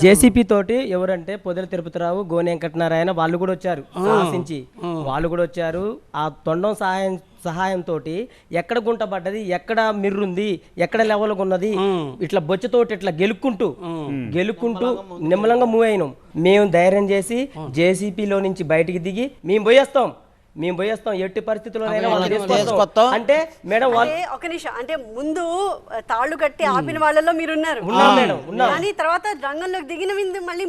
JCP తోటి ఎవరంటే పొదల తిరుపతిరావు గోని వెంకటనారాయణ వాళ్ళు కూడా వచ్చారు సాహసించి వాళ్ళు కూడా వచ్చారు. ఆ తొండం సహాయం సహాయంతో ఎక్కడ గుంట పడ్డది ఎక్కడ మిర్రుంది ఎక్కడ లెవెల్ ఉన్నది ఇట్లా బొచ్చతోటి ఇట్లా గెలుక్కుంటూ గెలుక్కుంటూ నిమ్మలంగా మూవ్ అయినాం. మేము ధైర్యం చేసి జేసీపీలో నుంచి బయటికి దిగి మేము పోయేస్తాం. మేము పోయేస్తాం. ఎట్టి. తీసుకొస్తాం. అంటే మేడం ఒక నిమిషం. అంటే ముందు తాళ్ళు కట్టి ఆపిన వాళ్ళలో మీరు ఉన్నారు. కానీ తర్వాత రంగంలోకి దిగిన మళ్ళీ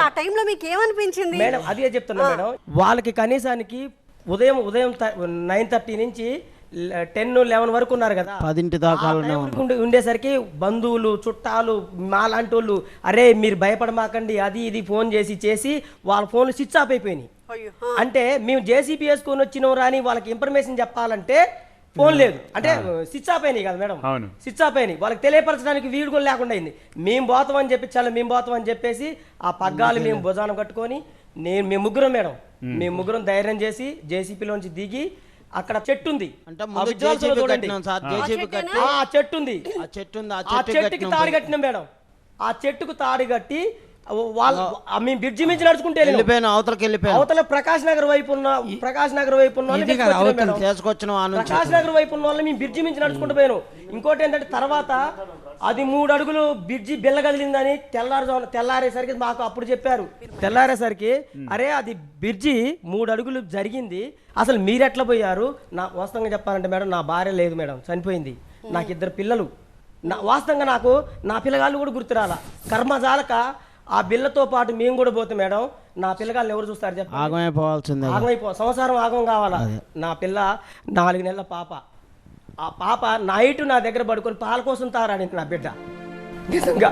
ఆ, టైంలో మీకు ఏమనిపించింది మేడం అదే చెప్తున్నా మేడం. వాళ్ళకి కనీసానికి ఉదయం ఉదయం నైన్ థర్టీ నుంచి టెన్ లెవెన్ వరకు ఉన్నారు కదా. పదింటి దాకా ఉండేసరికి బంధువులు చుట్టాలు మాలాంటి వాళ్ళు అరే మీరు భయపడమాకండి అది ఇది ఫోన్ చేసి చేసి వాళ్ళ ఫోన్లు స్విచ్ ఆఫ్ అయిపోయినాయి. అంటే మేము జేసీపీ వేసుకొని వచ్చినాం రాని వాళ్ళకి ఇన్ఫర్మేషన్ చెప్పాలంటే ఫోన్ లేదు. అంటే స్విచ్ ఆఫ్ అయినాయి కదా మేడం. అవును. స్విచ్ ఆఫ్ అయినాయి. వాళ్ళకి తెలియపరచడానికి వీడు కూడా లేకుండా అయింది. మేము పోతాం అని చెప్పి చాలా మేము పోతాం అని చెప్పేసి ఆ పగ్గాలు మేము భుజాన కట్టుకొని నేను మేము ముగ్గురం మేడం. మేము ముగ్గురం ధైర్యం చేసి జేసీపీలోంచి దిగి అక్కడ చెట్టు ఉంది. జేసీబీ జేసీబీ చెట్టు ఉంది. ఆ చెట్టుకి తాడు కట్టినాం మేడం. ఆ చెట్టుకు తాడు కట్టి వాళ్ళ మేము బ్రిడ్జి మించి నడుచుకుంటే. వెళ్ళిపోయాను అవతలకి వెళ్ళిపోయాను. అవతల ప్రకాష్ నగర్ వైపు ఉన్న ప్రకాష్ నగర్ వైపు ఉన్న. చేసుకొచ్చిన ప్రకాష్ నగర్ వైపు ఉన్న వాళ్ళని మేము బ్రిడ్జి మించి నడుచుకుంటూ పోయాను. ఇంకోటి ఏంటంటే తర్వాత అది మూడు అడుగులు బ్రిడ్జి బిల్ల కదిలిందని తెల్లారుజామున తెల్లారేసరికి మాకు అప్పుడు చెప్పారు. తెల్లారేసరికి అరే అది బ్రిడ్జి మూడు అడుగులు జరిగింది. అసలు మీరు ఎట్లా పోయారు? నా వాస్తవంగా చెప్పాలంటే మేడం నా భార్య లేదు మేడం. చనిపోయింది. నాకు ఇద్దరు పిల్లలు. నా వాస్తవంగా నాకు నా పిల్లగాళ్ళు కూడా గుర్తురాల. కర్మ జాలక ఆ బిల్లతో పాటు మేము కూడా పోతాం మేడం నా పిల్లగాళ్ళని ఎవరు చూస్తారు చెప్పండి? ఆగమైపోవాల్సిందే. ఆగమైపో సంవత్సరం ఆగం కావాలా? నా పిల్ల నాలుగు నెలల పాప. ఆ పాప నైట్ నా దగ్గర పడుకొని పాల కోసం తారాడింది నా బిడ్డ. నిజంగా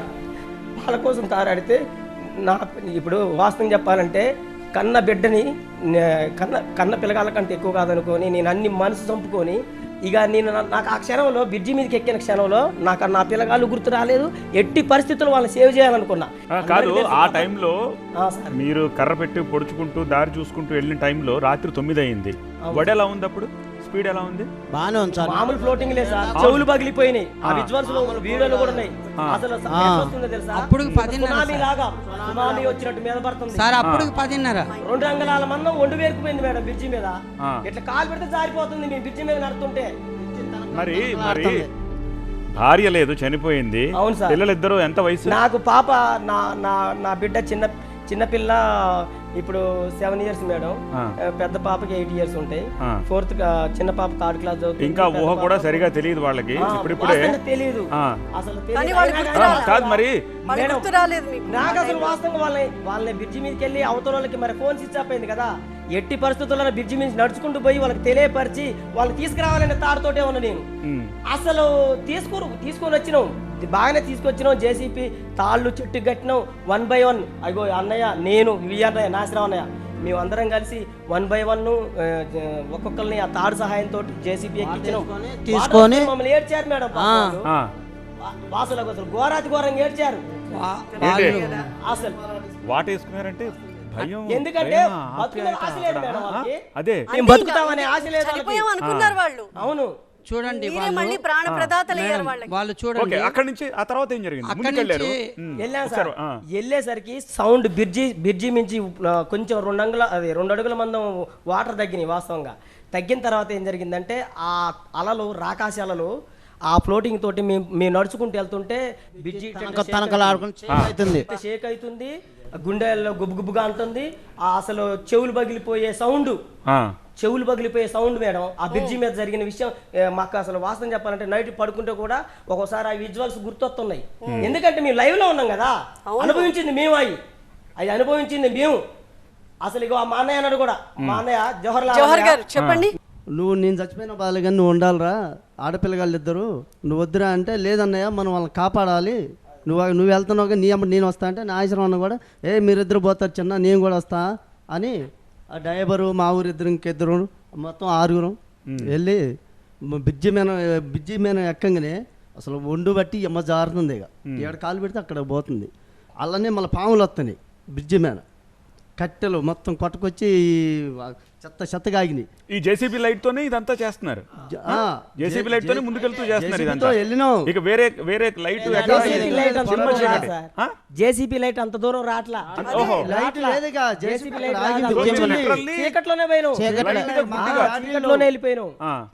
పాల కోసం తారాడితే నా ఇప్పుడు వాస్తవం చెప్పాలంటే కన్న బిడ్డని కన్న కన్న పిల్లగాళ్ళ కంటే ఎక్కువ కాదనుకొని నేను అన్ని మనసు చంపుకొని ఇక నేను నాకు ఆ క్షణంలో బ్రిడ్జి మీదకి ఎక్కిన క్షణంలో నాకు నా పిల్లగాళ్ళు గుర్తు రాలేదు. ఎట్టి పరిస్థితుల్లో వాళ్ళని సేవ్ చేయాలనుకున్నా. కాదు ఆ టైంలో. మీరు కర్ర పెట్టి పొడుచుకుంటూ దారి చూసుకుంటూ వెళ్ళిన టైంలో రాత్రి తొమ్మిది అయింది. వడ ఎలా ఉంది అప్పుడు? స్పీడ్ ఎలా ఉంది? బాగానే ఉంది సార్. మామూలు ఫ్లోటింగ్ లేదు సార్. చెవులు పగిలిపోయినాయి. ఆ విజువల్స్లో వీడియోలు కూడా ఉన్నాయి. అసలు వస్తుందో తెలుసా? అప్పుడు పదిన్నర సునామీ లాగా సునామీ వచ్చినట్టు మీద పడుతుంది. సార్ అప్పుడు పదిన్నర. రెండు అంగళాల మందం ఒండు వేరుకుపోయింది మేడం బ్రిడ్జి మీద. ఆ. ఇట్లా కాలు పెడితే జారిపోతుంది మీ బ్రిడ్జి మీద నడుతుంటే మరి మరి భార్య లేదు చనిపోయింది. అవును సార్. పిల్లలిద్దరూ ఎంత వయసు? నాకు పాప నా నా నా బిడ్డ చిన్న చిన్నపిల్ల ఇప్పుడు సెవెన్ ఇయర్స్ మేడం. పెద్ద పాపకి ఎయిట్ ఇయర్స్ ఉంటాయి. ఫోర్త్ చిన్న పాప థర్డ్ క్లాస్ ఇంకా ఊహ కూడా సరిగా తెలియదు వాళ్ళకి. ఇప్పుడిప్పుడే. తెలియదు. అసలు. కాదు మరి. నాకు అసలు వాస్తవంగా వాళ్ళని వాళ్ళని బ్రిడ్జి మీదకి వెళ్ళి అవతల వాళ్ళకి మరి ఫోన్ స్విచ్ ఆఫ్ అయింది కదా. ఎట్టి పరిస్థితుల్లో బ్రిడ్జి మీద నడుచుకుంటూ పోయి వాళ్ళకి తెలియపరిచి వాళ్ళని తీసుకురావాలనే తాడుతోటే ఉన్నా నేను. అసలు తీసుకుని తీసుకొని వచ్చినాం. బాగానే తీసుకొచ్చినాం జేసీపీ. తాళ్ళు చెట్టు కట్టినాం. One by one. అగో అన్నయ్య నేను వి అన్నయ్య నాశనం అన్నయ్య. మేము అందరం కలిసి వన్ బై వన్ ఒక్కొక్కరిని ఆ తాడు సహాయంతో జేసీపీ ఎక్కించినాం. తీసుకొని- వాళ్ళు మమ్మల్ని ఏడ్చారు మేడం వాళ్ళు. వాసులకు అసలు ఘోరాతి ఘోరంగా ఏడ్చారు. వాళ్ళు అసలు వాటేసుకున్నారంటే భయం ఎందుకంటే బతుకునే ఆశ లేదు. మేడం వాళ్ళకి. అదే. మేము బతుకుతామనే ఆశ లేదు. చనిపోయాం అనుకున్నారు వాళ్ళు. అవును. చూడండి వాళ్ళు. మళ్ళీ ప్రాణ వాళ్ళు ఓకే చూడండి అక్కడి నుంచి ఆ తర్వాత ఏం జరిగింది? అక్కడి ముందుకెళ్ళారు వెళ్ళాం. వెళ్ళేసరికి సౌండ్ బ్రిడ్జి బ్రిడ్జి మించి కొంచెం రెండు అంగుల అది రెండు అడుగుల మందం వాటర్ తగ్గినాయి వాస్తవంగా. తగ్గిన తర్వాత ఏం జరిగిందంటే ఆ అలలు రాకాశ అలలు ఆ ఫ్లోటింగ్ తోటి మేము మేము నడుచుకుంటూ వెళ్తుంటే అవుతుంది. షేక్ అవుతుంది. గుండెల్లో గుబు గుబుగా అంటుంది. ఆ అసలు చెవులు పగిలిపోయే సౌండ్. ఆ, చెవులు పగిలిపోయే సౌండ్ మేడం. ఆ బ్రిడ్జి మీద జరిగిన విషయం మాకు అసలు వాస్తవం చెప్పాలంటే నైట్ పడుకుంటే కూడా ఒక్కోసారి ఆ విజువల్స్ గుర్తొస్తున్నాయి. ఎందుకంటే మేము లైవ్లో ఉన్నాం కదా. అనుభవించింది మేము అవి అది అనుభవించింది మేము. అసలు ఇగో మా అన్నయ్య అన్నాడు కూడా. మా అన్నయ్య జవహర్ లాల్ జవహర్ అన్నయ్య. గారు చెప్పండి. నువ్వు నేను చచ్చిపోయిన బాధలు కానీ నువ్వు ఉండాలిరా. ఆడపిల్లగాళ్ళు ఇద్దరు నువ్వు వద్దురా అంటే లేదన్నయ్య మనం వాళ్ళని కాపాడాలి. నువ్వు నువ్వు వెళ్తున్నావు కానీ నీ అమ్మ నేను వస్తా అంటే నా ఆశ్రమం కూడా ఏ మీరిద్దరు పోతారు చిన్న నేను కూడా వస్తా అని ఆ డ్రైవరు మా ఊరిద్దరు ఇంకిద్దరు మొత్తం ఆరుగురు వెళ్ళి బ్రిడ్జి మీద బ్రిడ్జి మీద ఎక్కంగానే అసలు ఒండు బట్టి ఎమ్మ జారుతుంది ఇక ఎక్కడ కాలు పెడితే అక్కడ పోతుంది. అలానే మళ్ళీ పాములు వస్తున్నాయి బ్రిడ్జి మీద. కట్టెలు మొత్తం కొట్టుకొచ్చి చెత్త చెత్తగా ఆగినాయి ఈ జేసీబీ లైట్ తోనే ఇదంతా చేస్తున్నారు. ఆ, జేసీబీ లైట్ తోనే ముందుకెళ్తూ చేస్తున్నారు ఇదంతా. తో వెళ్ళినాం. ఇక వేరే వేరే లైట్ జేసీబీ లైట్ అంత దూరం చిమ్మ రాదు చీకటి. సార్. ఆ? జేసీబీ లైట్ అంత దూరం రాట్లా? లైట్ లేదుగా జేసీబీ జేసీబీ లైట్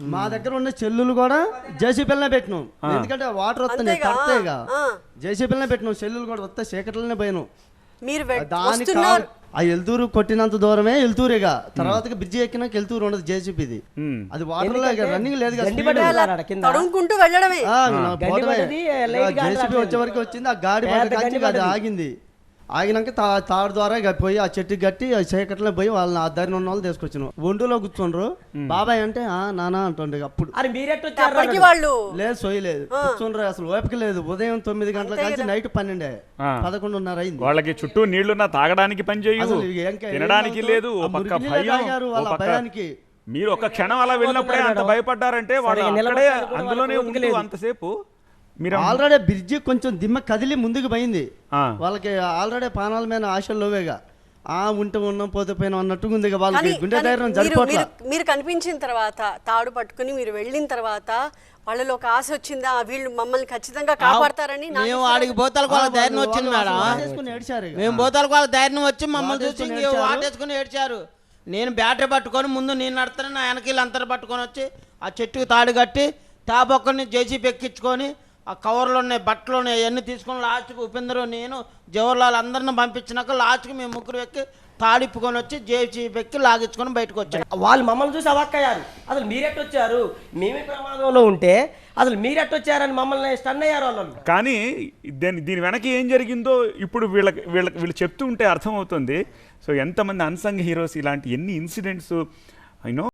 మా దగ్గర ఉన్న చెల్లులు కూడా జేసీబీలనే పెట్టినాం. ఎందుకంటే వాటర్ వస్తున్నాయి? కరెక్టేగా ఆ. జేసీబీలనే పెట్టినాం చెల్లులు కూడా వస్తే చీకట్లనే పోయినాం. మీరు వె- దాని వస్తున్నారు. ఆ ఎల్తూరు కొట్టినంత దూరమే ఎల్తూరేగా తర్వాత బ్రిడ్జి ఎక్కినాక ఎల్తూరు ఉండదు జేసీబీది. ఉమ్. అది వాటర్ లాగా రన్నింగ్ లేదు తడుముకుంటూ వెళ్ళడమే. జేసీబీ రావట్లేదు. వచ్చే వరకు వచ్చింది ఆ గాడి అది. ఆగింది. ఆగినాక తా తాడు ద్వారా పోయి ఆ చెట్టుకి కట్టి ఆ చీకట్లో పోయి వాళ్ళని ఆ దారిని ఉన్న వాళ్ళు తీసుకొచ్చినాం. ఒండులో కూర్చుండ్రు. బాబాయ్ అంటే ఆ నానా అంటుండే అప్పుడు. అరే మీరెట్టు వాళ్ళు లేదు సోయలేదు. కూర్చుండ్రు అసలు ఓపిక లేదు. ఉదయం తొమ్మిది గంటల కలిసి నైట్ పన్నెండే. పదకొండున్నర అయింది. వాళ్ళకి చుట్టూ నీళ్ళున్నా తాగడానికి పని చేయు. అసలు ఇంకా తినడానికి లేదు. పక్క వాళ్ళ భయానికి. మీరు ఒక క్షణం అలా వెళ్ళినప్పుడే అంత భయపడ్డారంటే వాళ్ళు అందులోనే వాళ్ళకి ఓపిక ఉంటూ లేదు. అంతసేపు మీరు ఆల్రెడీ బ్రిడ్జి కొంచెం దిమ్మ కదిలి ముందుకు పోయింది ఆ. వాళ్ళకి ఆల్రెడీ పానాల మీద ఆశలు లోవేగా ఆ ఉంటే ఉన్నాం పోతే పోయినాం అన్నట్టుగా ఉంది వాళ్ళకి గుండె ధైర్యం మీరు కనిపించిన తర్వాత తాడు పట్టుకుని మీరు వెళ్ళిన తర్వాత వాళ్ళలో ఒక ఆశ వచ్చిందా వీళ్ళు మమ్మల్ని ఖచ్చితంగా కాపాడతారని మేము ఆడికి పోతాలకు వాళ్ళ ధైర్యం వచ్చింది మేడం. మేము పోతాలకు వాళ్ళ ధైర్యం వచ్చి మమ్మల్ని చూసి వాటేసుకొని ఏడ్చారు. నేను బ్యాటరీ పట్టుకొని ముందు నేను నడుతాను నా వెనకీళ్ళు అంతరు పట్టుకొని వచ్చి ఆ చెట్టుకు తాడు కట్టి ట్యాప్ ఒక్కడిని జేసీపీ ఎక్కించుకొని ఆ కవర్లు ఉన్నాయి బట్టలు ఉన్నాయి అవన్నీ తీసుకొని లాస్ట్కి ఉపేంద్ర నేను జవహర్లాల్ అందరిని పంపించినాక లాస్ట్కి మేము ముగ్గురు ఎక్కి తాడిప్పుకొని వచ్చి జేసీపీ ఎక్కి లాగించుకొని బయటకు వచ్చాను వాళ్ళు మమ్మల్ని చూసి అవాక్కయ్యారు అసలు మీరెట్టొచ్చారు? మేమే ప్రమాదంలో ఉంటే అసలు మీరెట్టొచ్చారని మమ్మల్ని స్టన్ అయ్యారు వాళ్ళు కానీ దీని దీని వెనక ఏం జరిగిందో ఇప్పుడు వీళ్ళకి వీళ్ళకి వీళ్ళు చెప్తూ ఉంటే అర్థమవుతుంది. సో ఎంతమంది అన్సంగ్ హీరోస్ ఇలాంటి ఎన్ని ఇన్సిడెంట్స్ అయినో